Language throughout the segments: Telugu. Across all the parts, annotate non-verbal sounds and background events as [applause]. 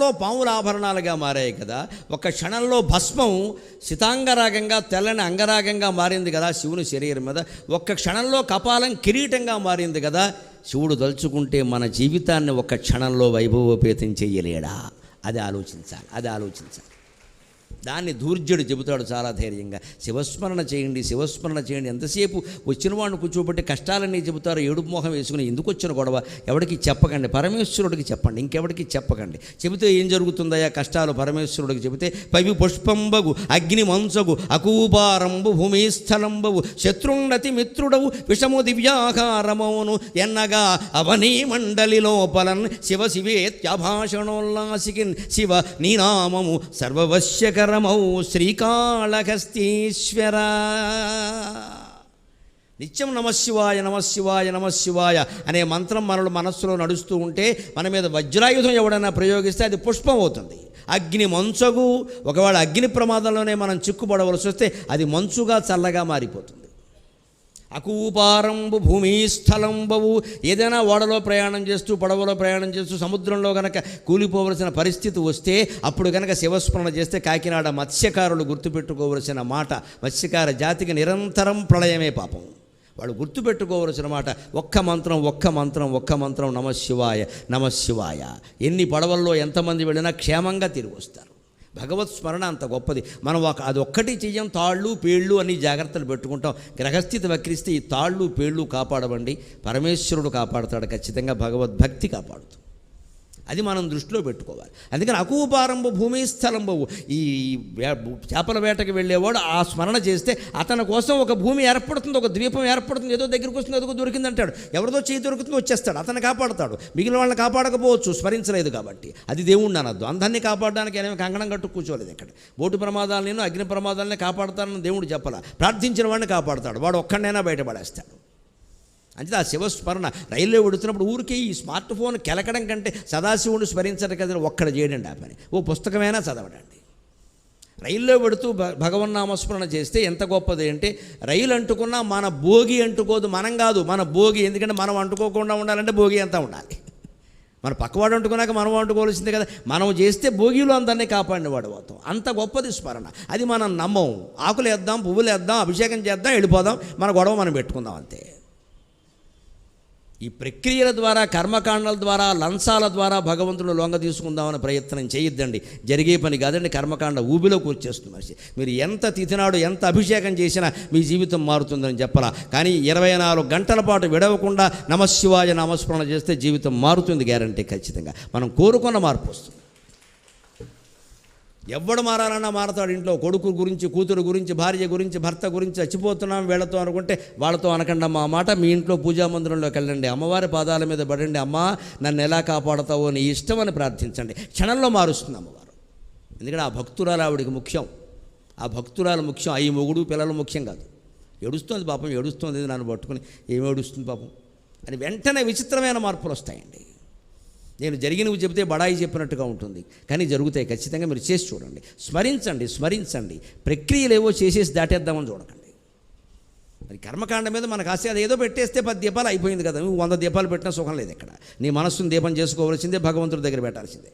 క్షణంలో పాముల ఆభరణాలుగా మారాయి కదా. ఒక క్షణంలో భస్మం శితాంగరాగంగా తెల్లని అంగరాగంగా మారింది కదా శివుని శరీరం మీద. ఒక్క క్షణంలో కపాలం కిరీటంగా మారింది కదా. శివుడు తలుచుకుంటే మన జీవితాన్ని ఒక క్షణంలో వైభవోపేతం చెయ్యలేడా అది ఆలోచించాలి అది ఆలోచించాలి. దాన్ని దూర్జుడు చెబుతాడు చాలా ధైర్యంగా. శివస్మరణ చేయండి శివస్మరణ చేయండి. ఎంతసేపు వచ్చిన వాడిని కూర్చోబెట్టి కష్టాలన్నీ చెబుతారు ఏడుపు మొహం వేసుకుని ఎందుకు వచ్చిన గొడవ? ఎవరికి చెప్పకండి పరమేశ్వరుడికి చెప్పండి ఇంకెవరికి చెప్పకండి. చెబితే ఏం జరుగుతుందయ్యా? కష్టాలు పరమేశ్వరుడికి చెబితే పవి పుష్పంబగు అగ్ని మంచగు అకూపారంబు భూమిస్థలంబవు శత్రుండతి మిత్రుడవు విషము దివ్యాకారమవును ఎన్నగా అవనీ మండలి లోపలన్ శివ శివేత్యభాషణోల్లాసికిన్ శివ నీనామము సర్వవశ్యక సర్వవశ్యకరమౌ శ్రీకాళహస్తీశ్వర నిత్యం నమశివాయ నమశివాయ నమశివాయ అనే మంత్రం మనలో మనస్సులో నడుస్తూ ఉంటే మన మీద వజ్రాయుధం ఎవడైనా ప్రయోగిస్తే అది పుష్పం అవుతుంది. అగ్ని మంచగు ఒకవేళ అగ్ని ప్రమాదంలోనే మనం చిక్కుపడవలసి వస్తే అది మంచుగా చల్లగా మారిపోతుంది. అకూపారంబు భూమిస్థలంబవు. ఏదైనా ఓడలో ప్రయాణం చేస్తూ పడవలో ప్రయాణం చేస్తూ సముద్రంలో కనుక కూలిపోవలసిన పరిస్థితి వస్తే అప్పుడు కనుక శివస్మరణ చేస్తే కాకినాడ మత్స్యకారులు గుర్తుపెట్టుకోవలసిన మాట మత్స్యకార జాతికి నిరంతరం ప్రళయమే పాపం. వాళ్ళు గుర్తుపెట్టుకోవలసిన మాట ఒక్క మంత్రం ఒక్క మంత్రం ఒక్క మంత్రం నమశివాయ నమశివాయ. ఎన్ని పడవల్లో ఎంతమంది వెళ్ళినా క్షేమంగా తిరిగి వస్తారు. భగవత్ స్మరణ అంత గొప్పది. మనం ఒక అది ఒక్కటి చెయ్యం తాళ్ళు పేళ్ళు అన్ని జాగ్రత్తలు పెట్టుకుంటాం. గ్రహస్థితి వక్రిస్తే ఈ తాళ్ళు పేళ్ళు కాపాడవండి. పరమేశ్వరుడు కాపాడుతాడు ఖచ్చితంగా భగవద్భక్తి కాపాడుతుంది అది మనం దృష్టిలో పెట్టుకోవాలి. అందుకని అకూపారంభ భూమి స్థలంబవు ఈ చేపల వేటకి వెళ్ళేవాడు ఆ స్మరణ చేస్తే అతని కోసం ఒక భూమి ఏర్పడుతుంది ఒక ద్వీపం ఏర్పడుతుంది ఏదో దగ్గరికి వస్తుంది ఏదో దొరికింది అంటాడు ఎవరిదో చేయి దొరుకుతుంది వచ్చేస్తాడు. అతను కాపాడతాడు. మిగిలిన వాళ్ళని కాపాడకపోవచ్చు స్మరించలేదు కాబట్టి. అది దేవుణ్ణి అనద్దు. అందరినీ కాపాడడానికి ఆయన కంకణం కట్టు కూర్చోలేదు ఇక్కడ. బోటు ప్రమాదాలను అగ్ని ప్రమాదాలని కాపాడతానని దేవుడు చెప్పాల. ప్రార్థించిన వాడిని కాపాడతాడు. వాడు ఒక్కడైనా బయటపడేస్తాడు. అంటే ఆ శివస్మరణ రైల్లో వెడుతున్నప్పుడు ఊరికే ఈ స్మార్ట్ ఫోన్ కెలకడం కంటే సదాశివుని స్మరించడం కదా ఒక్కడ చేయడండి ఆ పని. ఓ పుస్తకమైనా చదవడండి. రైల్లో పెడుతూ భ- భగవన్నామస్మరణ చేస్తే ఎంత గొప్పది అంటే రైలు అంటుకున్నా మన భోగి అంటుకోదు మనం కాదు మన భోగి ఎందుకంటే మనం అంటుకోకుండా ఉండాలంటే భోగి అంతా ఉండాలి. మన పక్కవాడు అంటుకున్నాక మనం అంటుకోవాల్సిందే కదా. మనం చేస్తే భోగిలో అందరినీ కాపాడినవాడు పోతాం అవుతాం. అంత గొప్పది స్మరణ. అది మనం నమ్మం. ఆకులు వేద్దాం పువ్వులు వేద్దాం అభిషేకం చేద్దాం వెళ్ళిపోదాం మన గొడవ మనం పెట్టుకుందాం అంతే. ఈ ప్రక్రియల ద్వారా కర్మకాండాల ద్వారా లంచాల ద్వారా భగవంతుడు లొంగ తీసుకుందామని ప్రయత్నం చేయొద్దండి. జరిగే పని కాదండి కర్మకాండ ఊబిలో కూర్చేస్తుంది మనిషి. మీరు ఎంత తిథినాడు ఎంత అభిషేకం చేసినా మీ జీవితం మారుతుందని చెప్పాలా? కానీ ఇరవై నాలుగు గంటల పాటు విడవకుండా నమశివాయ నామస్మరణ చేస్తే జీవితం మారుతుంది గ్యారంటీ ఖచ్చితంగా. మనం కోరుకున్న మార్పు వస్తుంది. ఎవడు మారాలన్నా మారతాడు ఇంట్లో. కొడుకు గురించి కూతురు గురించి భార్య గురించి భర్త గురించి చచ్చిపోతున్నాం వీళ్ళతో అనుకుంటే వాళ్ళతో అనకండి అమ్మ. ఆ మాట మీ ఇంట్లో పూజా మందిరంలోకి వెళ్ళండి. అమ్మవారి పాదాల మీద పడండి. అమ్మ నన్ను ఎలా కాపాడతావో నీ ఇష్టం అని ప్రార్థించండి. క్షణంలో మారుస్తుంది అమ్మవారు. ఎందుకంటే ఆ భక్తురాలు ఆవిడికి ముఖ్యం. ఆ భక్తురాలు ముఖ్యం. ఈ మొగుడు పిల్లలు ముఖ్యం కాదు. ఏడుస్తుంది పాపం ఏడుస్తుంది నన్ను పట్టుకుని ఏమి ఏడుస్తుంది పాపం అని వెంటనే విచిత్రమైన మార్పులు వస్తాయండి. నేను జరిగినవి చెబితే బడాయి చెప్పినట్టుగా ఉంటుంది. కానీ జరుగుతాయి ఖచ్చితంగా మీరు చేసి చూడండి. స్మరించండి స్మరించండి. ప్రక్రియలు ఏవో చేసేసి దాటేద్దామని చూడకండి. మరి కర్మకాండ మీద మనకు ఆశ అది ఏదో పెట్టేస్తే పది దీపాలు అయిపోయింది కదా. నువ్వు వంద దీపాలు పెట్టినా సుఖం లేదు ఇక్కడ. నీ మనస్సును దీపం చేసుకోవాల్సిందే భగవంతుడి దగ్గర పెట్టాల్సిందే.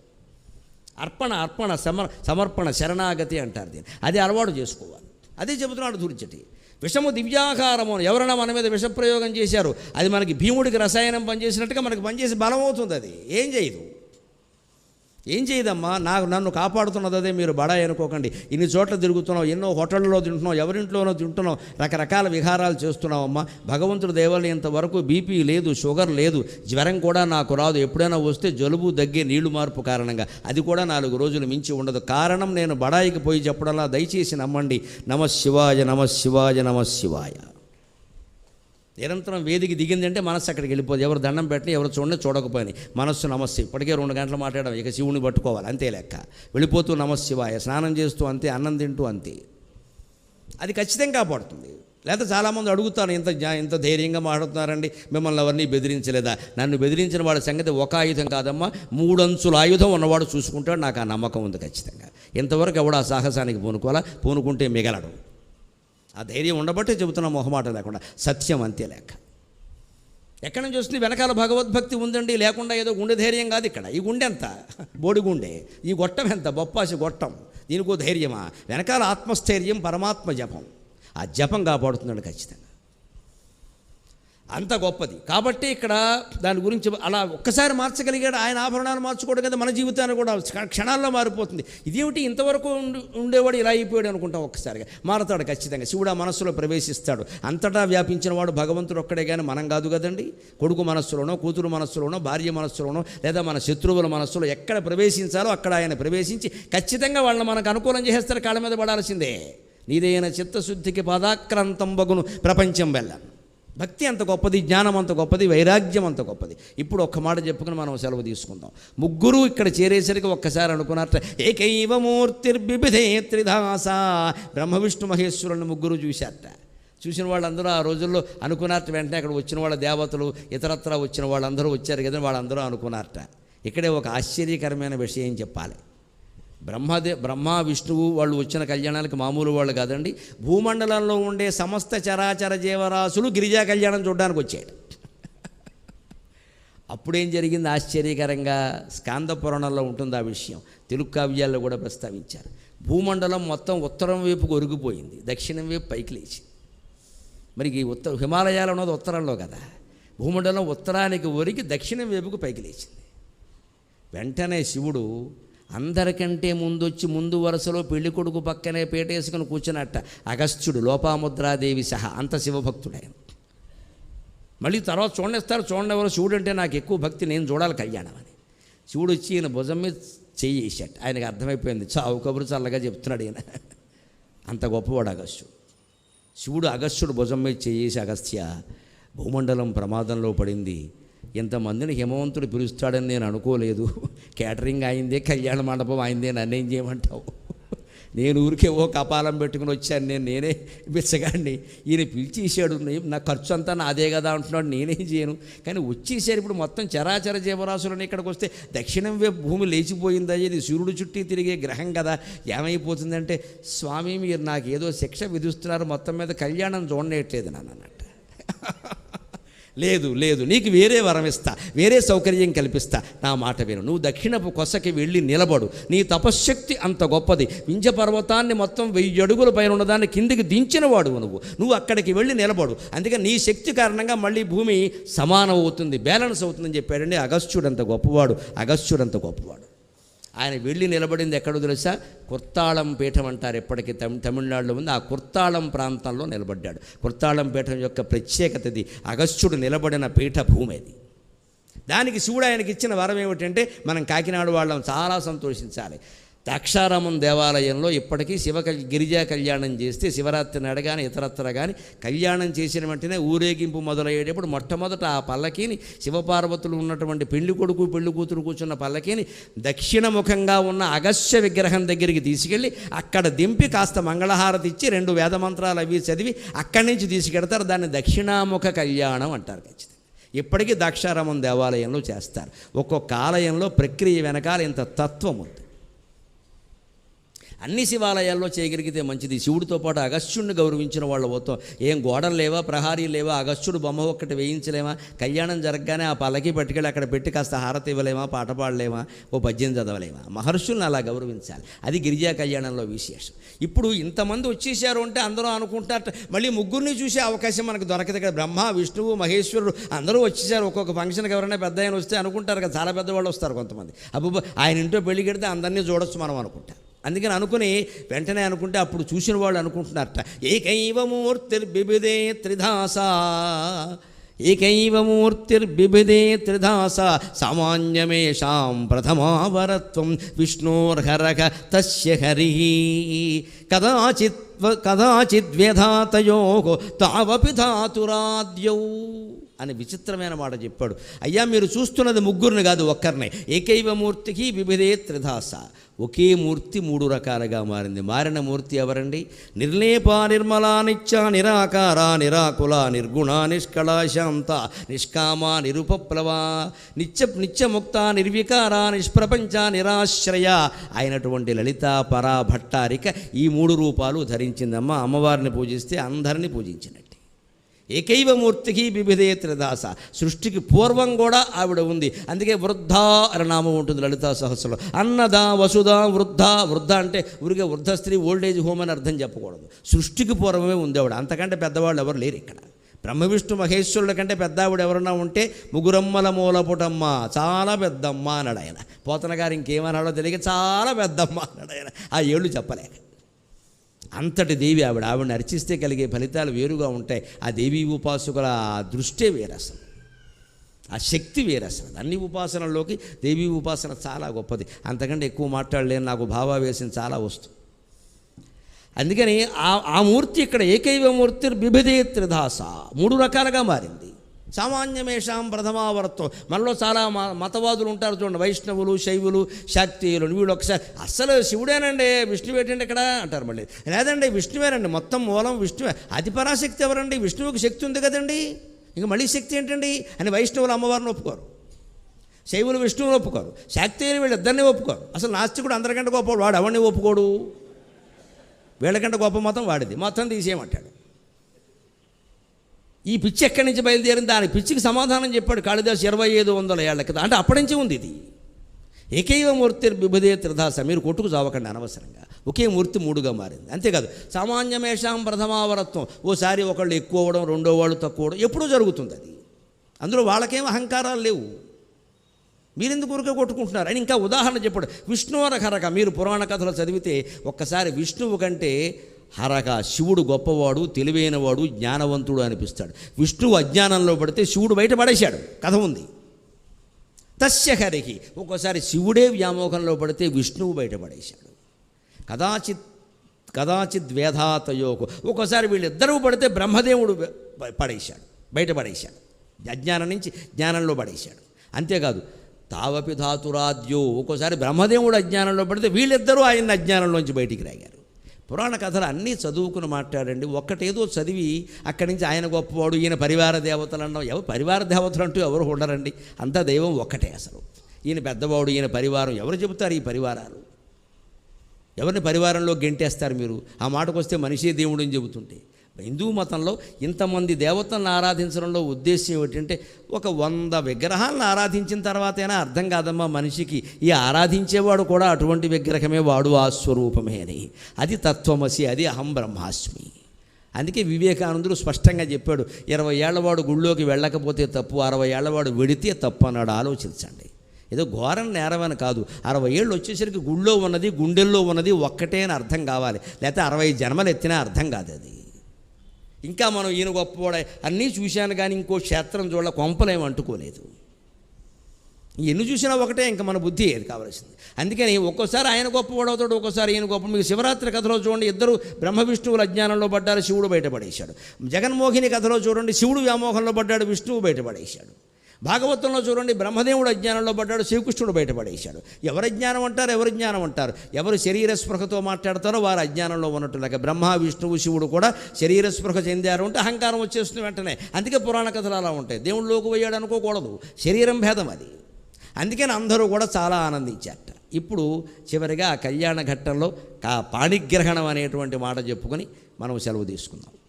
అర్పణ అర్పణ సమర్ సమర్పణ శరణాగతి అంటారు దీన్ని. అది అలవాటు చేసుకోవాలి. అదే చెబుతున్నాడు దుర్జటి విషము దివ్యాకారము ఎవరైనా మన మీద విషప్రయోగం చేశారు అది మనకి భీముడికి రసాయనం పనిచేసినట్టుగా మనకి పనిచేసి బలం అవుతుంది అది. ఏం చేయదు. ఏం చేయదమ్మా? నాకు నన్ను కాపాడుతున్నది అదే మీరు బడాయి అనుకోకండి. ఇన్ని చోట్ల తిరుగుతున్నావు ఎన్నో హోటళ్ళలో తింటున్నావు ఎవరింట్లోనో తింటున్నావు రకరకాల విహారాలు చేస్తున్నావమ్మా. భగవంతుడు దేవాలయం ఇంతవరకు బీపీ లేదు షుగర్ లేదు జ్వరం కూడా నాకు రాదు. ఎప్పుడైనా వస్తే జలుబు దగ్గే నీళ్ళు మార్పు కారణంగా. అది కూడా నాలుగు రోజులు మించి ఉండదు. కారణం నేను బడాయికి పోయి చెప్పడంలా దయచేసి నమ్మండి. నమ శివాయ నమ శివాయ నమ శివాయ నిరంతరం వేదికి దిగిందంటే మనస్సు అక్కడికి వెళ్ళిపోదు. ఎవరు దండం పెట్టిన ఎవరు చూడండి చూడకపోయి మనస్సు నమస్తే. ఇప్పటికే రెండు గంటలు మాట్లాడడం ఇక శివుని పట్టుకోవాలి అంతే లెక్క. వెళ్ళిపోతూ నమశివాయ స్నానం చేస్తూ అంతే అన్నం తింటూ అంతే. అది ఖచ్చితంగా కాపాడుతుంది లేకపోతే చాలామంది అడుగుతాను ఇంత ఇంత ధైర్యంగా మాట్లాడుతున్నారండి. మిమ్మల్ని ఎవరిని బెదిరించలేదా? నన్ను బెదిరించిన వాడి సంగతి ఒక ఆయుధం కాదమ్మా. మూడంచుల ఆయుధం ఉన్నవాడు చూసుకుంటాడు. నాకు ఆ నమ్మకం ఉంది ఖచ్చితంగా. ఇంతవరకు ఎవడు ఆ సాహసానికి పూనుకోవాలా? పూనుకుంటే మిగలడు. ఆ ధైర్యం ఉండబట్టే చెబుతున్నా మొహమాట లేకుండా సత్యం అంతే లెక్క ఎక్కడి నుంచి వస్తుంది? వెనకాల భగవద్భక్తి ఉందండి లేకుండా ఏదో గుండె ధైర్యం కాదు ఇక్కడ. ఈ గుండె ఎంత? బోడిగుండె ఈ గొట్టం ఎంత? బొప్పాసి గొట్టం. దీనికో ధైర్యమా? వెనకాల ఆత్మస్థైర్యం పరమాత్మ జపం. ఆ జపం కాపాడుతుందండి ఖచ్చితంగా. అంత గొప్పది. కాబట్టి ఇక్కడ దాని గురించి అలా ఒక్కసారి మార్చగలిగాడు ఆయన ఆభరణాలు మార్చుకోవడం కదా మన జీవితాన్ని కూడా క్షణాల్లో మారిపోతుంది. ఇదేమిటి ఇంతవరకు ఉండేవాడు ఇలా అయిపోయాడు అనుకుంటాం ఒక్కసారిగా. మారతాడు ఖచ్చితంగా. శివుడు ఆ మనస్సులో ప్రవేశిస్తాడు. అంతటా వ్యాపించిన వాడు భగవంతుడు ఒక్కడే కానీ మనం కాదు కదండి. కొడుకు మనస్సులోనో కూతురు మనస్సులోనో భార్య మనస్సులోనో లేదా మన శత్రువుల మనస్సులో ఎక్కడ ప్రవేశించాలో అక్కడ ఆయన ప్రవేశించి ఖచ్చితంగా వాళ్ళని మనకు అనుకూలం చేస్తారు కాళ్ళ మీద పడాల్సిందే. నీదైన చిత్తశుద్ధికి పాదాక్రాంతం బగును ప్రపంచం వెళ్ళాను భక్తి అంత గొప్పది జ్ఞానం అంత గొప్పది వైరాగ్యం అంత గొప్పది. ఇప్పుడు ఒక్క మాట చెప్పుకుని మనం సెలవు తీసుకుందాం. ముగ్గురు ఇక్కడ చేరేసరికి ఒక్కసారి అనుకున్నట్ట ఏకైవ మూర్తిర్బిభిధే త్రిధాస బ్రహ్మ విష్ణు మహేశ్వరుని ముగ్గురు చూశారట. చూసిన వాళ్ళందరూ ఆ రోజుల్లో అనుకున్నారట వెంటనే అక్కడ వచ్చిన వాళ్ళ దేవతలు ఇతరత్ర వచ్చిన వాళ్ళందరూ వచ్చారు కదా వాళ్ళందరూ అనుకున్నారట. ఇక్కడే ఒక ఆశ్చర్యకరమైన విషయం చెప్పాలి. బ్రహ్మదే బ్రహ్మ విష్ణువు వాళ్ళు వచ్చిన కళ్యాణానికి మామూలు వాళ్ళు కాదండి. భూమండలంలో ఉండే సమస్త చరాచర జీవరాశులు గిరిజా కళ్యాణం చూడడానికి వచ్చాడు. అప్పుడేం జరిగింది? ఆశ్చర్యకరంగా స్కాంద పురాణంలో ఉంటుంది ఆ విషయం. తెలుగు కావ్యాల్లో కూడా ప్రస్తావించారు. భూమండలం మొత్తం ఉత్తరం వైపుకు ఒరిగిపోయింది. దక్షిణం వైపు పైకి లేచి మరి ఈ ఉత్తర హిమాలయాలు ఉన్నది ఉత్తరంలో కదా. భూమండలం ఉత్తరానికి ఒరిగి దక్షిణం వైపుకు పైకి లేచింది. వెంటనే శివుడు అందరికంటే ముందొచ్చి ముందు వరుసలో పెళ్ళి కొడుకు పక్కనే పేటేసుకుని కూర్చున్నట్ట. అగస్త్యుడు లోపాముద్రాదేవి సహా అంత శివభక్తుడే. మళ్ళీ తర్వాత చూడనిస్తారు చూడండి శివుడు అంటే నాకు ఎక్కువ భక్తి నేను చూడాలి కళ్యాణం అని. శివుడు వచ్చి ఈయన భుజం మీద చెయ్యి వేసాడు ఆయనకు అర్థమైపోయింది చావు కబురు చల్లగా చెప్తున్నాడు ఈయన. అంత గొప్పవాడు అగస్త్యుడు. శివుడు అగస్త్యుడు భుజం మీద చేసి అగస్త్య భూమండలం ప్రమాదంలో పడింది. ఇంతమందిని హిమవంతుడు పిలుస్తాడని నేను అనుకోలేదు. క్యాటరింగ్ అయిందే కళ్యాణ మండపం అయిందే నన్నేం చేయమంటావు? నేను ఊరికే ఓ కపాలం పెట్టుకుని వచ్చాను. నేను నేనే బిచ్చగాడిని. ఈయన పిలిచేసాడు నా ఖర్చు అంతా నాదే కదా అంటున్నాడు. నేనేం చేయను. కానీ వచ్చేసారు ఇప్పుడు మొత్తం చరాచర జీవరాశులను ఇక్కడికి వస్తే దక్షిణం వైపు భూమి లేచిపోయిందా ఇది సూర్యుడు చుట్టి తిరిగే గ్రహం కదా. ఏమైపోతుందంటే స్వామి మీరు నాకు ఏదో శిక్ష విధిస్తున్నారు. మొత్తం మీద కళ్యాణం చూడనేయట్లేదు నన్ను అన్నట్టు లేదు లేదు నీకు వేరే వరం ఇస్తా వేరే సౌకర్యం కల్పిస్తా. నా మాట విను. నువ్వు దక్షిణపు కొసకి వెళ్ళి నిలబడు. నీ తపశ్శక్తి అంత గొప్పది. వింజ పర్వతాన్ని మొత్తం వెయ్యి అడుగుల పైన ఉన్నదాన్ని కిందికి దించిన వాడు నువ్వు. నువ్వు అక్కడికి వెళ్ళి నిలబడు. అందుకే నీ శక్తి కారణంగా మళ్ళీ భూమి సమానం అవుతుంది బ్యాలెన్స్ అవుతుందని చెప్పాడండి. అగస్త్యుడు అంత గొప్పవాడు అగస్త్యుడు అంత గొప్పవాడు. ఆయన వెళ్ళి నిలబడింది ఎక్కడో తెలుసా? కుర్తాళం పీఠం అంటారు ఎప్పటికీ తమి తమిళనాడులో ఉంది. ఆ కుర్తాళం ప్రాంతంలో నిలబడ్డాడు. కుర్తాళం పీఠం యొక్క ప్రత్యేకతది అగస్త్యుడు నిలబడిన పీఠ భూమి అది. దానికి శివుడు ఆయనకి ఇచ్చిన వరం ఏమిటంటే మనం కాకినాడ వాళ్ళం చాలా సంతోషించాలి. ద్రాక్షారామం దేవాలయంలో ఇప్పటికీ శివ గిరిజా కళ్యాణం చేస్తే శివరాత్రి నాడు కానీ ఇతరత్ర కానీ కళ్యాణం చేసిన వెంటనే ఊరేగింపు మొదలయ్యేటప్పుడు మొట్టమొదట ఆ పల్లకీని శివపార్వతులు ఉన్నటువంటి పెళ్ళి కొడుకు పెళ్ళి కూతురు కూర్చున్న పల్లకీని దక్షిణముఖంగా ఉన్న అగస్య విగ్రహం దగ్గరికి తీసుకెళ్ళి అక్కడ దింపి కాస్త మంగళహారతి ఇచ్చి రెండు వేదమంత్రాలు అవి చదివి అక్కడి నుంచి తీసుకెడతారు. దాన్ని దక్షిణాముఖ కళ్యాణం అంటారు ఖచ్చితంగా. ఇప్పటికీ ద్రాక్షారామం దేవాలయంలో చేస్తారు. ఒక్కొక్క ఆలయంలో ప్రక్రియ వెనకాల ఇంత తత్వం ఉంది. అన్ని శివాలయాల్లో చేయగలిగితే మంచిది. శివుడితో పాటు అగస్త్యుడిని గౌరవించిన వాళ్ళు పోతాం. ఏం గోడలు లేవా? ప్రహారీ లేవా? అగస్త్యుడు బొమ్మ ఒక్కటి వేయించలేమా? కళ్యాణం జరగగానే ఆ పల్లకి పట్టుకెళ్ళి అక్కడ పెట్టి కాస్త హారతి ఇవ్వలేమా? పాట పాడలేమా? ఓ పద్యం చదవలేమా? మహర్షుల్ని అలా గౌరవించాలి. అది గిరిజా కళ్యాణంలో విశేషం. ఇప్పుడు ఇంతమంది వచ్చేసారు అంటే అందరూ అనుకుంటారు మళ్ళీ ముగ్గురిని చూసే అవకాశం మనకు దొరకదు కదా. బ్రహ్మ విష్ణువు మహేశ్వరుడు అందరూ వచ్చేసారు. ఒక్కొక్క ఫంక్షన్కి ఎవరైనా పెద్ద ఆయన వస్తే అనుకుంటారు కదా. చాలా పెద్దవాళ్ళు వస్తారు కొంతమంది. అబ్బో ఆయన ఇంట్లో పెళ్ళి కడితే అందరినీ చూడొచ్చు మనం అనుకుంటాం. అందుకని అనుకుని వెంటనే అనుకుంటే అప్పుడు చూసిన వాళ్ళు అనుకుంటున్నారట ఏకైవమూర్తిర్బిబిదే త్రిధాస ఏకైవమూర్తిర్బిబిదే త్రిధాస సామాన్యమేషాం ప్రథమావరత్వం విష్ణోర్హరక తస్య హరి కదాచిత్ కదాచిద్వ్యధాతయో తావపి ధాతురాద్యౌ. అని విచిత్రమైన మాట చెప్పాడు. అయ్యా మీరు చూస్తున్నది ముగ్గురిని కాదు ఒక్కరినే. ఏకైవ మూర్తికి విభిదే త్రిధాస. ఒకే మూర్తి మూడు రకాలుగా మారింది. మారిన మూర్తి ఎవరండి? నిర్లేప నిర్మలా నిత్య నిరాకార నిరాకుల నిర్గుణ నిష్కళ శాంత నిష్కామ నిరుపప్లవ నిత్య నిత్యముక్త నిర్వికార నిష్ప్రపంచ నిరాశ్రయ అయినటువంటి లలిత పరా భట్టారిక ఈ మూడు రూపాలు ధరించిందమ్మ. అమ్మవారిని పూజిస్తే అందరినీ పూజించినట్టు. ఏకైవ మూర్తికి బిభిదే దాస సృష్టికి పూర్వం కూడా ఆవిడ ఉంది. అందుకే వృద్ధ అని నామం ఉంటుంది లలితా సహస్రలో. అన్నద వసుధ వృద్ధ వృద్ధ అంటే ఊరికే వృద్ధ స్త్రీ ఓల్డేజ్ హోమ్ అని అర్థం చెప్పకూడదు. సృష్టికి పూర్వమే ఉంది ఆవిడ. అంతకంటే పెద్దవాళ్ళు ఎవరు లేరు ఇక్కడ. బ్రహ్మ విష్ణు మహేశ్వరుల కంటే పెద్ద ఆవిడ ఎవరన్నా ఉంటే ముగురమ్మల మూలపుటమ్మ. చాలా పెద్దమ్మ అన్నాడు ఆయన. పోతన గారు ఇంకేమన్నాడో తెలియక చాలా పెద్దమ్మ అన్నాడు ఆయన. ఆ ఏళ్ళు చెప్పలేక. అంతటి దేవి ఆవిడ. ఆవిడని అర్చిస్తే కలిగే ఫలితాలు వేరుగా ఉంటాయి. ఆ దేవీ ఉపాసకుల ఆ దృష్టే వేరసం ఆ శక్తి వేరసం అన్ని ఉపాసనల్లోకి దేవీ ఉపాసన చాలా గొప్పది. అంతకంటే ఎక్కువ మాట్లాడలేను నాకు భావావేశం చాలా వస్తుంది. అందుకని ఆ ఆ మూర్తి ఇక్కడ ఏకైవ మూర్తి బిభిదే త్రిధాస మూడు రకాలుగా మారింది. సామాన్యమేషాం ప్రథమావర్తం మనలో చాలా మతవాదులు ఉంటారు చూడండి. వైష్ణవులు శైవులు శాక్తీయులు. వీళ్ళు ఒకసారి అస్సలు శివుడేనండి విష్ణువు ఏంటండి ఇక్కడ అంటారు మళ్ళీ. లేదండి విష్ణువేనండి. మొత్తం మూలం విష్ణువే. అది పరాశక్తి ఎవరండి? విష్ణువుకి శక్తి ఉంది కదండి. ఇంక మళ్ళీ శక్తి ఏంటండి? అని వైష్ణవులు అమ్మవారిని ఒప్పుకోరు. శైవులు విష్ణువుని ఒప్పుకోరు. శాక్తీయులు వీళ్ళిద్దరినీ ఒప్పుకోరు. అసలు నాస్తికుడు అందరికంటే గొప్పవాడు. వాడు ఎవరిని ఒప్పుకోడు? వీళ్ళకంటే గొప్ప మతం వాడిది. మొత్తం తీసేయమంటాడు. ఈ పిచ్చి ఎక్కడి నుంచి బయలుదేరింది? దాని పిచ్చికి సమాధానం చెప్పాడు కాళిదాస్ ఇరవై ఐదు వందల ఏళ్ళ క్రితం. అంటే అప్పటి నుంచి ఉంది ఇది. ఏకైవ మూర్తి బిభదే త్రిధాస మీరు కొట్టుకు చావకండి అనవసరంగా. ఒకే మూర్తి మూడుగా మారింది. అంతేకాదు సామాన్యమేషాం ప్రథమావరత్వం. ఓసారి ఒకళ్ళు ఎక్కువ అవడం రెండో వాళ్ళు తక్కువ అవడం ఎప్పుడూ జరుగుతుంది అది. అందులో వాళ్ళకేం అహంకారాలు లేవు. మీరెందుకు ఊరికే కొట్టుకుంటున్నారు? అని ఇంకా ఉదాహరణ చెప్పాడు. విష్ణువరకరక మీరు పురాణ కథలు చదివితే ఒక్కసారి విష్ణువు కంటే హరక శివుడు గొప్పవాడు తెలివైనవాడు జ్ఞానవంతుడు అనిపిస్తాడు. విష్ణువు అజ్ఞానంలో పడితే శివుడు బయట పడేశాడు. కథ ఉంది. తస్య హరికి ఒక్కోసారి శివుడే వ్యామోహంలో పడితే విష్ణువు బయటపడేశాడు కదాచిత్ కదాచిత్ వేధాతయోకు ఒక్కోసారి వీళ్ళిద్దరూ పడితే బ్రహ్మదేవుడు పడేశాడు. బయటపడేశాడు అజ్ఞానం నుంచి జ్ఞానంలో పడేశాడు. అంతేకాదు తావపి ధాతురాద్యో. ఒక్కోసారి బ్రహ్మదేవుడు అజ్ఞానంలో పడితే వీళ్ళిద్దరూ ఆయన అజ్ఞానంలోంచి బయటికి రాగారు. పురాణ కథలు అన్నీ చదువుకుని మాట్లాడండి. ఒక్కటేదో చదివి అక్కడి నుంచి ఆయన గొప్పవాడు ఈయన పరివార దేవతలు అన్నాం. ఎవరు పరివార దేవతలు అంటూ ఎవరు ఉండరండి. అంతా దైవం ఒక్కటే అసలు. ఈయన పెద్దవాడు ఈయన పరివారం. ఎవరు చెబుతారు ఈ పరివారాలు? ఎవరిని పరివారంలో గెంటేస్తారు మీరు? ఆ మాటకు వస్తే మనిషి దేవుడు అని చెబుతుంటే. హిందూ మతంలో ఇంతమంది దేవతలను ఆరాధించడంలో ఉద్దేశం ఏమిటంటే ఒక వంద విగ్రహాలను ఆరాధించిన తర్వాతైనా అర్థం కాదమ్మా మనిషికి ఈ ఆరాధించేవాడు కూడా అటువంటి విగ్రహమే వాడు ఆ స్వరూపమే అని అది తత్వమసి అది అహం బ్రహ్మాస్మి. అందుకే వివేకానందుడు స్పష్టంగా చెప్పాడు ఇరవై ఏళ్ళవాడు గుళ్ళోకి వెళ్ళకపోతే తప్పు అరవై ఏళ్ళవాడు వెడితే తప్పు అన్నాడు ఆలోచించండి. ఏదో ఘోరం నేరమని కాదు అరవై ఏళ్ళు వచ్చేసరికి గుళ్ళో ఉన్నది గుండెల్లో ఉన్నది ఒక్కటే అని అర్థం కావాలి లేకపోతే అరవై జన్మలు ఎత్తినా అర్థం కాదు అది ఇంకా మనం ఈయన గొప్పవాడ. అన్నీ చూశాను కానీ ఇంకో క్షేత్రం చూడాల కొంపలేం అంటుకోలేదు. ఎన్ని చూసినా ఒకటే ఇంకా మన బుద్ధి ఏది కావాల్సింది. అందుకని ఒక్కోసారి ఆయన గొప్పవాడు అవుతాడు ఒక్కోసారి ఈయన గొప్ప. మీకు శివరాత్రి కథలో చూడండి ఇద్దరు బ్రహ్మ విష్ణువుల అజ్ఞానంలో పడ్డారు శివుడు బయటపడేశాడు. జగన్మోహిని కథలో చూడండి శివుడు వ్యామోహంలో పడ్డాడు విష్ణువు బయటపడేశాడు. భాగవతంలో చూడండి బ్రహ్మదేవుడు అజ్ఞానంలో పడ్డాడు శ్రీకృష్ణుడు బయటపడేశాడు. ఎవరి జ్ఞానం అంటారు? ఎవరి జ్ఞానం అంటారు? ఎవరు శరీర స్పృహతో మాట్లాడతారో వారు అజ్ఞానంలో ఉన్నట్టు. లేక బ్రహ్మ విష్ణువు శివుడు కూడా శరీర స్పృహ చెందారు అంటే అహంకారం వచ్చేస్తుంది వెంటనే. అందుకే పురాణ కథలు అలా ఉంటాయి. దేవుళ్ళలోకి పోయాడు అనుకోకూడదు. శరీరం భేదం అది. అందుకని అందరూ కూడా చాలా ఆనందించారట. ఇప్పుడు చివరిగా ఆ కళ్యాణ ఘట్టంలో కా పాణిగ్రహణం అనేటువంటి మాట చెప్పుకొని మనం సెలవు తీసుకుందాం.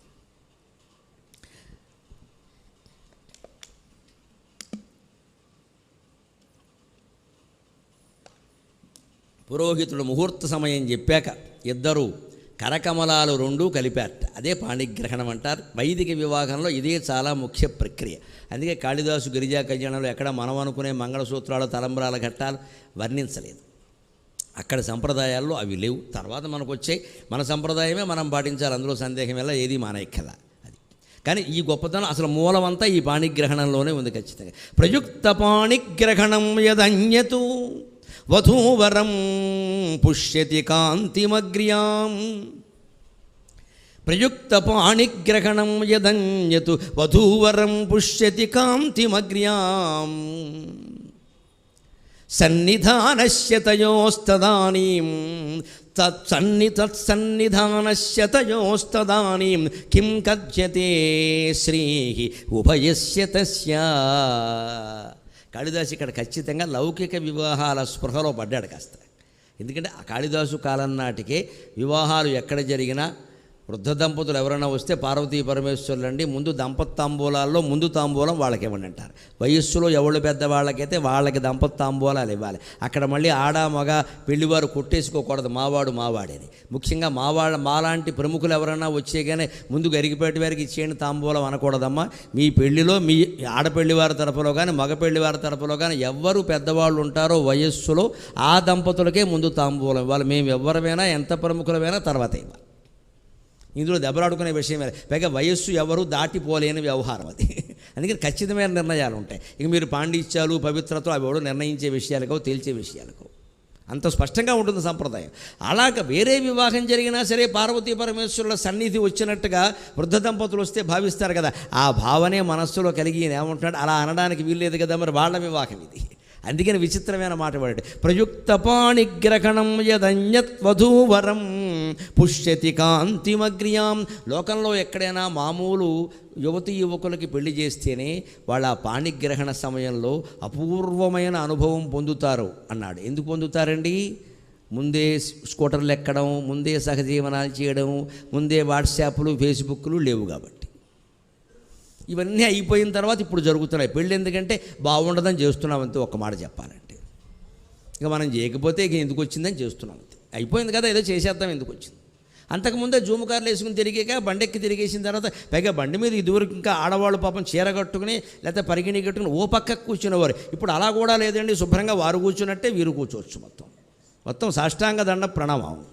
పురోహితుడు ముహూర్త సమయం చెప్పాక ఇద్దరు కరకమలాలు రెండూ కలిపారట. అదే పాణిగ్రహణం అంటారు. వైదిక వివాహంలో ఇదే చాలా ముఖ్య ప్రక్రియ. అందుకే కాళిదాసు గిరిజా కళ్యాణంలో ఎక్కడ మనం అనుకునే మంగళసూత్రాలు తలంబరాల ఘట్టాలు వర్ణించలేదు. అక్కడ సంప్రదాయాల్లో అవి లేవు. తర్వాత మనకు వచ్చే మన సంప్రదాయమే మనం పాటించాలి. అందులో సందేహం ఎలా? ఏది మానెక్కల అది. కానీ ఈ గొప్పతనం అసలు మూలమంతా ఈ పాణిగ్రహణంలోనే ఉంది ఖచ్చితంగా. ప్రయుక్త పాణిగ్రహణం యదన్యతు. వధూవరం పుష్యతి కాంతిమగ్ర్యాం ప్రయుక్త పాణిగ్రహణం యదన్యతు వధూవరం పుష్యతి కాంతిమగ్ర్యాం సన్నిధానశ్యతయోస్తదానీం తత్సన్ని తత్సన్నిధానశ్యతయోస్తదానీం కిం కథ్యతే శ్రీ ఉభయస్య తస్య కాళిదాసు ఇక్కడ ఖచ్చితంగా లౌకిక వివాహాల స్పృహలో పడ్డాడు కాస్త. ఎందుకంటే ఆ కాళిదాసు కాలం నాటికే వివాహాలు ఎక్కడ జరిగినా వృద్ధ దంపతులు ఎవరైనా వస్తే పార్వతీ పరమేశ్వరులు అండి ముందు దంపత్ తాంబూలాల్లో ముందు తాంబూలం వాళ్ళకి ఇవ్వండి అంటారు. వయస్సులో ఎవళ్ళు పెద్ద వాళ్ళకైతే వాళ్ళకి దంపతి తాంబూలాలు ఇవ్వాలి. అక్కడ మళ్ళీ ఆడ మగ పెళ్ళివారు కొట్టేసుకోకూడదు. మావాడు మావాడేది. ముఖ్యంగా మావాళ్ళ మాలాంటి ప్రముఖులు ఎవరైనా వచ్చేగానే ముందు గరిగిపేట వారికి ఇచ్చేయండి తాంబూలం అనకూడదమ్మా. మీ పెళ్ళిలో మీ ఆడపెళ్ళివారి తరపులో కానీ మగ పెళ్ళివారి తరపులో కానీ ఎవ్వరు పెద్దవాళ్ళు ఉంటారో వయస్సులో ఆ దంపతులకే ముందు తాంబూలం ఇవ్వాలి. మేము ఎవరమైనా ఎంత ప్రముఖులమైనా తర్వాత ఇవ్వాలి. ఇందులో దెబ్బలాడుకునే విషయం పైగా వయస్సు ఎవరు దాటిపోలేని వ్యవహారం అది. [laughs] అందుకని ఖచ్చితమైన నిర్ణయాలు ఉంటాయి. ఇక మీరు పాండిత్యాలు పవిత్రతలు అవి ఎవడో నిర్ణయించే విషయాలకో తేల్చే విషయాలకో. అంత స్పష్టంగా ఉంటుంది సంప్రదాయం. అలాగ వేరే వివాహం జరిగినా సరే పార్వతీ పరమేశ్వరుల సన్నిధి వచ్చినట్టుగా వృద్ధ దంపతులు వస్తే భావిస్తారు కదా. ఆ భావనే మనస్సులో కలిగి ఏమంటున్నాడు? అలా అనడానికి వీల్లేదు కదా మరి వాళ్ళ వివాహం ఇది. అందుకని విచిత్రమైన మాట వాడాడు. ప్రయుక్త పాణిగ్రహణం యదన్యత్వధూవరం. పుష్యతి కాంతిమగ్రియాం. లోకంలో ఎక్కడైనా మామూలు యువతి యువకులకి పెళ్ళి చేస్తేనే వాళ్ళ పాణిగ్రహణ సమయంలో అపూర్వమైన అనుభవం పొందుతారు అన్నాడు. ఎందుకు పొందుతారండి? ముందే స్కూటర్లు ఎక్కడం ముందే సహజీవనాలు చేయడం ముందే వాట్సాప్లు ఫేస్బుక్లు లేవు కాబట్టి. ఇవన్నీ అయిపోయిన తర్వాత ఇప్పుడు జరుగుతున్నాయి. పెళ్ళి ఎందుకంటే బాగుండదని చేస్తున్నామంతే ఒక మాట చెప్పాలంటే. ఇక మనం చేయకపోతే ఇక ఎందుకు వచ్చిందని చేస్తున్నాం అంతే. అయిపోయింది కదా ఏదో చేసేద్దాం ఎందుకు వచ్చింది? అంతకుముందే జూమ్ కార్లు వేసుకుని తిరిగాక బండెక్కి తిరిగేసిన తర్వాత పైగా బండి మీద ఇదివరకు ఇంకా ఆడవాళ్ళు పాపం చీర కట్టుకుని లేకపోతే పరిగిణి కట్టుకుని ఓ పక్క కూర్చునేవారు. ఇప్పుడు అలా కూడా లేదండి శుభ్రంగా వారు కూర్చున్నట్టే వీరు కూర్చోవచ్చు మొత్తం. మొత్తం సాష్టాంగ దండ ప్రణామం.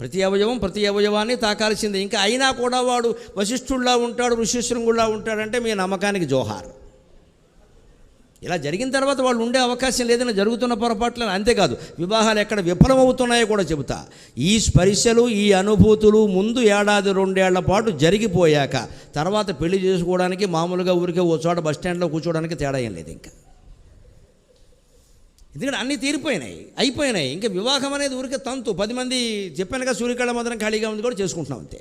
ప్రతి అవయవం ప్రతి అవయవాన్ని తాకాల్సిందే. ఇంకా అయినా కూడా వాడు వశిష్ఠుల్లా ఉంటాడు ఋషిశృంగుల్లా ఉంటాడంటే మీ నమ్మకానికి జోహార్. ఇలా జరిగిన తర్వాత వాళ్ళు ఉండే అవకాశం లేదని జరుగుతున్న పొరపాట్లు అంతేకాదు వివాహాలు ఎక్కడ విఫలమవుతున్నాయో కూడా చెబుతా. ఈ స్పర్శలు ఈ అనుభూతులు ముందు ఏడాది రెండేళ్ళ పాటు జరిగిపోయాక తర్వాత పెళ్ళి చేసుకోవడానికి మామూలుగా ఊరికే ఓ చోట బస్ స్టాండ్లో కూర్చోవడానికి తేడా ఏం లేదు ఇంకా. ఎందుకంటే అన్నీ తీరిపోయినాయి అయిపోయినాయి. ఇంకా వివాహం అనేది ఊరికే తంతు. పది మంది చెప్పానుగా సూర్యకళ మాత్రం ఖాళీగా ఉంది కూడా చేసుకుంటున్నాం అంతే.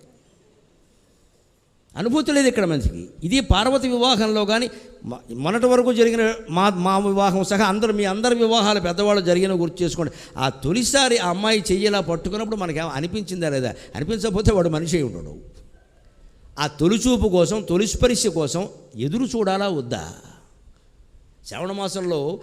అనుభూతి లేదు ఇక్కడ మనిషికి. ఇది పార్వతి వివాహంలో కానీ మొన్నటి వరకు జరిగిన మా మా వివాహం సహా అందరూ మీ అందరి వివాహాలు పెద్దవాళ్ళు జరిగిన గుర్తు చేసుకోండి. ఆ తొలిసారి ఆ అమ్మాయి చెయ్యేలా పట్టుకున్నప్పుడు మనకి అనిపించిందా లేదా? అనిపించకపోతే వాడు మనిషి ఉండడు. ఆ తొలిచూపు కోసం తొలిస్పరిశ కోసం ఎదురు చూడాలా వద్దా? శ్రావణ మాసంలో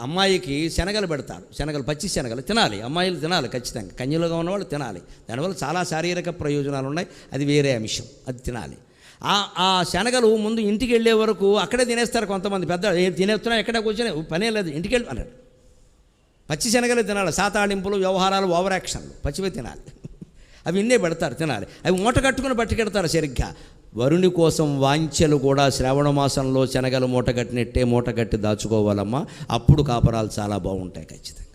అమ్మాయికి శనగలు పెడతారు. శనగలు పచ్చి శనగలు తినాలి. అమ్మాయిలు తినాలి ఖచ్చితంగా. కన్యలుగా ఉన్నవాళ్ళు తినాలి. దానివల్ల చాలా శారీరక ప్రయోజనాలు ఉన్నాయి అది వేరే అంశం. అది తినాలి. ఆ ఆ శనగలు ముందు ఇంటికి వెళ్ళే వరకు అక్కడే తినేస్తారు కొంతమంది పెద్ద ఏం తినేస్తున్నా ఎక్కడ కూర్చొని? పనే లేదు. ఇంటికి వెళ్ళి అన్నాడు. పచ్చి శనగలు తినాలి. సాతాళింపులు వ్యవహారాలు ఓవర్ యాక్షన్లు పచ్చివే తినాలి. [laughs] అవి ఇన్నే పెడతారు తినాలి. అవి మూట కట్టుకుని పట్టుకెడతారు సరిగ్గా. వరుని కోసం వాంఛలు కూడా శ్రావణ మాసంలో శనగలు మూట కట్టినట్టే మూట కట్టి దాచుకోవాలమ్మా. అప్పుడు కాపరాలు చాలా బాగుంటాయి ఖచ్చితంగా.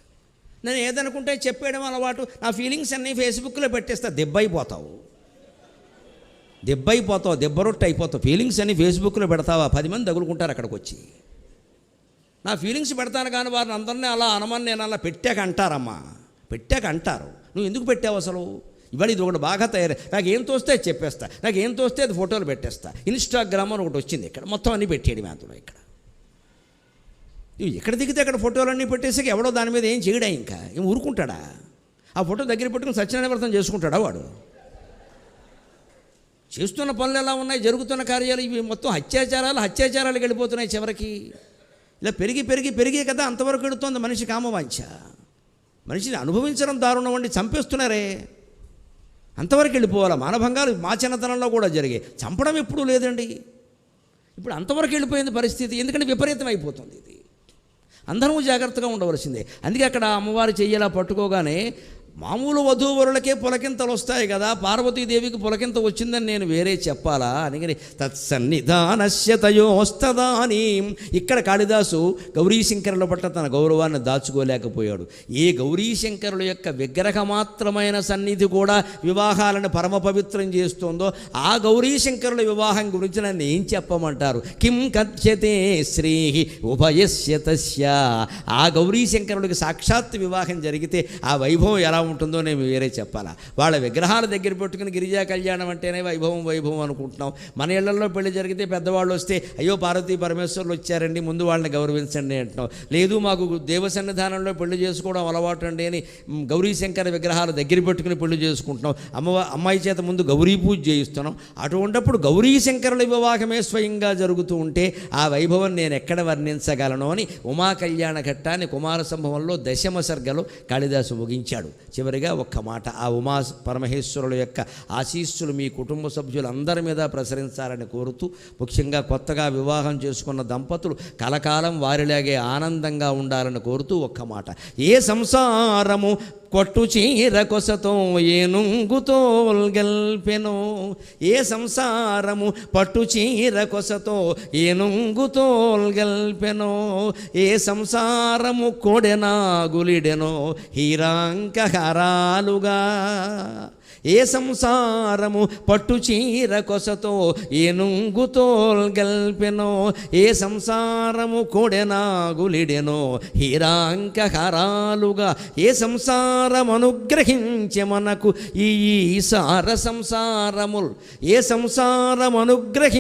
నేను ఏదనుకుంటే చెప్పేయడం అలవాటు నా ఫీలింగ్స్ అన్నీ ఫేస్బుక్లో పెట్టేస్తా దెబ్బైపోతావు. దెబ్బైపోతావు దెబ్బరొట్టు అయిపోతావు. ఫీలింగ్స్ అన్నీ ఫేస్బుక్లో పెడతావా? పది మంది తగులుకుంటారు అక్కడికి వచ్చి నా ఫీలింగ్స్ పెడతాను కానీ వారిని అందరినీ అలా అనమని నేను అలా పెట్టాక అంటారమ్మా. పెట్టాక అంటారు. నువ్వు ఎందుకు పెట్టావు అసలు? ఇవాళ ఇది ఒకటి బాగా తయారు నాకు ఏం తోస్తే అది చెప్పేస్తా. నాకు ఏం తోస్తే అది ఫోటోలు పెట్టేస్తా. ఇన్స్టాగ్రామ్ అని ఒకటి వచ్చింది ఇక్కడ. మొత్తం అన్నీ పెట్టేయడం అందులో ఇక్కడ. ఇవి ఎక్కడ దిగితే అక్కడ ఫోటోలన్నీ పెట్టేసి ఎవడో దాని మీద ఏం చేయడా ఇంకా? ఏం ఊరుకుంటాడా? ఆ ఫోటో దగ్గర పెట్టుకుని సత్యనారాయణ వ్రతం చేసుకుంటాడా వాడు? చేస్తున్న పనులు ఎలా ఉన్నాయి? జరుగుతున్న కార్యాలు ఇవి మొత్తం అత్యాచారాలు అత్యాచారాలకు వెళ్ళిపోతున్నాయి చివరికి. ఇలా పెరిగి పెరిగి పెరిగే కదా అంతవరకు వెళుతోంది మనిషి కామవాంఛ. మనిషిని అనుభవించడం దారుణం వండి చంపేస్తున్నారే. అంతవరకు వెళ్ళిపోవాలి? మానభంగాలు మా చిన్నతనంలో కూడా జరిగాయి. చంపడం ఎప్పుడూ లేదండి. ఇప్పుడు అంతవరకు వెళ్ళిపోయింది పరిస్థితి. ఎందుకంటే విపరీతం అయిపోతుంది ఇది. అందరము జాగ్రత్తగా ఉండవలసిందే. అందుకే అక్కడ అమ్మవారి చెయ్యేలా పట్టుకోగానే మామూలు వధూవరులకే పులకింతలు వస్తాయి కదా పార్వతీదేవికి పులకింత వచ్చిందని నేను వేరే చెప్పాలా? అందుకని తత్సన్నిధానస్య తయోస్తదాని. ఇక్కడ కాళిదాసు గౌరీశంకరుల పట్ల తన గౌరవాన్ని దాచుకోలేకపోయాడు. ఏ గౌరీశంకరుల యొక్క విగ్రహమాత్రమైన సన్నిధి కూడా వివాహాలను పరమ పవిత్రం చేస్తుందో ఆ గౌరీశంకరుల వివాహం గురించి నన్ను ఏం చెప్పమంటారు? కిం కథ్యతే శ్రీ ఉభయస్య తస్య. ఆ గౌరీశంకరుడికి సాక్షాత్ వివాహం జరిగితే ఆ వైభవం ఎలా ఉంటుందో నేను వేరే చెప్పాలా? వాళ్ళ విగ్రహాల దగ్గర పెట్టుకుని గిరిజా కళ్యాణం అంటేనే వైభవం వైభవం అనుకుంటున్నాం. మన ఇళ్ళలో పెళ్ళి జరిగితే పెద్దవాళ్ళు వస్తే అయ్యో పార్వతీ పరమేశ్వర్లు వచ్చారండి ముందు వాళ్ళని గౌరవించండి అంటున్నాం. లేదు మాకు దేవ సన్నిధానంలో పెళ్ళి చేసుకోవడం అలవాటు అండి అని గౌరీ శంకర విగ్రహాల దగ్గర పెట్టుకుని పెళ్ళి చేసుకుంటున్నాం. అమ్మ అమ్మాయి చేత ముందు గౌరీ పూజ చేయిస్తున్నాం. అటువంటిప్పుడు గౌరీ శంకరుల వివాహమే స్వయంగా జరుగుతూ ఉంటే ఆ వైభవం నేను ఎక్కడ వర్ణించగలను అని ఉమా కళ్యాణ ఘట్టాన్ని కుమార సంభవంలో దశమ సర్గలో కాళిదాసు ముగించాడు. చివరిగా ఒక్క మాట. ఆ ఉమా పరమహేశ్వరుల యొక్క ఆశీస్సులు మీ కుటుంబ సభ్యులందరి మీద ప్రసరించాలని కోరుతూ ముఖ్యంగా కొత్తగా వివాహం చేసుకున్న దంపతులు కలకాలం వారిలాగే ఆనందంగా ఉండాలని కోరుతూ ఒక్క మాట. ఏ సంసారము పట్టు చీర కొసతో ఏనుంగుతో గెల్పెను. ఏ సంసారము పట్టు చీర కొసతో ఏనుంగుతో గెల్పెను. ఏ సంసారము కొడెనా గులిడెనో హీరాంకహారాలుగా ఏ సంసారము పట్టు చీర కొసతో ఏనుంగుతో గల్పెనో ఏ సంసారము కొడెనాగులిడెనో హీరాంకహారాలుగా ఏ సంసారం అనుగ్రహించే మనకు ఈ సార సంసారముల్ ఏ సంసారం అనుగ్రహి